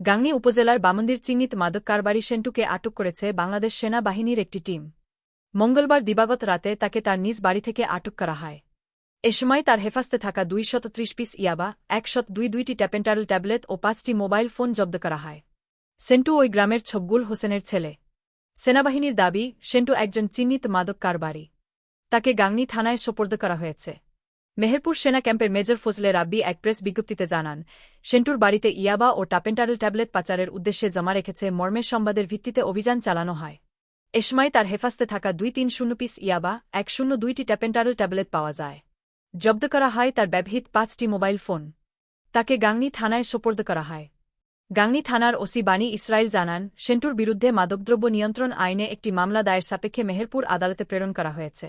গাংনী উপজেলার বামন্দির চিহ্নিত মাদক কারবারি সেন্টুকে আটক করেছে বাংলাদেশ সেনাবাহিনীর একটি টিম। মঙ্গলবার দিবাগত রাতে তাকে তার নিজ বাড়ি থেকে আটক করা হয়। এ সময় তার হেফাজতে থাকা দুই শত ত্রিশ পিস ইয়াবা একশত দুই দুইটি ট্যাপেন্টারল ট্যাবলেট ও পাঁচটি মোবাইল ফোন জব্দ করা হয়। সেন্টু ওই গ্রামের ছবগুল হোসেনের ছেলে। সেনাবাহিনীর দাবি, সেন্টু একজন চিহ্নিত মাদক কারবারি। তাকে গাংনী থানায় সোপর্দ করা হয়েছে। মেহেরপুর সেনা ক্যাম্পের মেজর ফজলে রাব্বি এক প্রেস বিজ্ঞপ্তিতে জানান, সেন্টুর বাড়িতে ইয়াবা ও টাপেন্টারেল ট্যাবলেট পাচারের উদ্দেশ্যে জমা রেখেছে মর্মের সংবাদের ভিত্তিতে অভিযান চালানো হয়। এ সময় তার হেফাজতে থাকা দুই তিন শূন্য পিস ইয়াবা, এক শূন্য দুইটি ট্যাপেন্টারেল ট্যাবলেট পাওয়া যায়। জব্দ করা হয় তার ব্যবহৃত পাঁচটি মোবাইল ফোন। তাকে গাংনী থানায় সোপর্দ করা হয়। গাংনী থানার ওসি বাণী ইসরায়েল জানান, সেন্টুর বিরুদ্ধে মাদকদ্রব্য নিয়ন্ত্রণ আইনে একটি মামলা দায়ের সাপেক্ষে মেহেরপুর আদালতে প্রেরণ করা হয়েছে।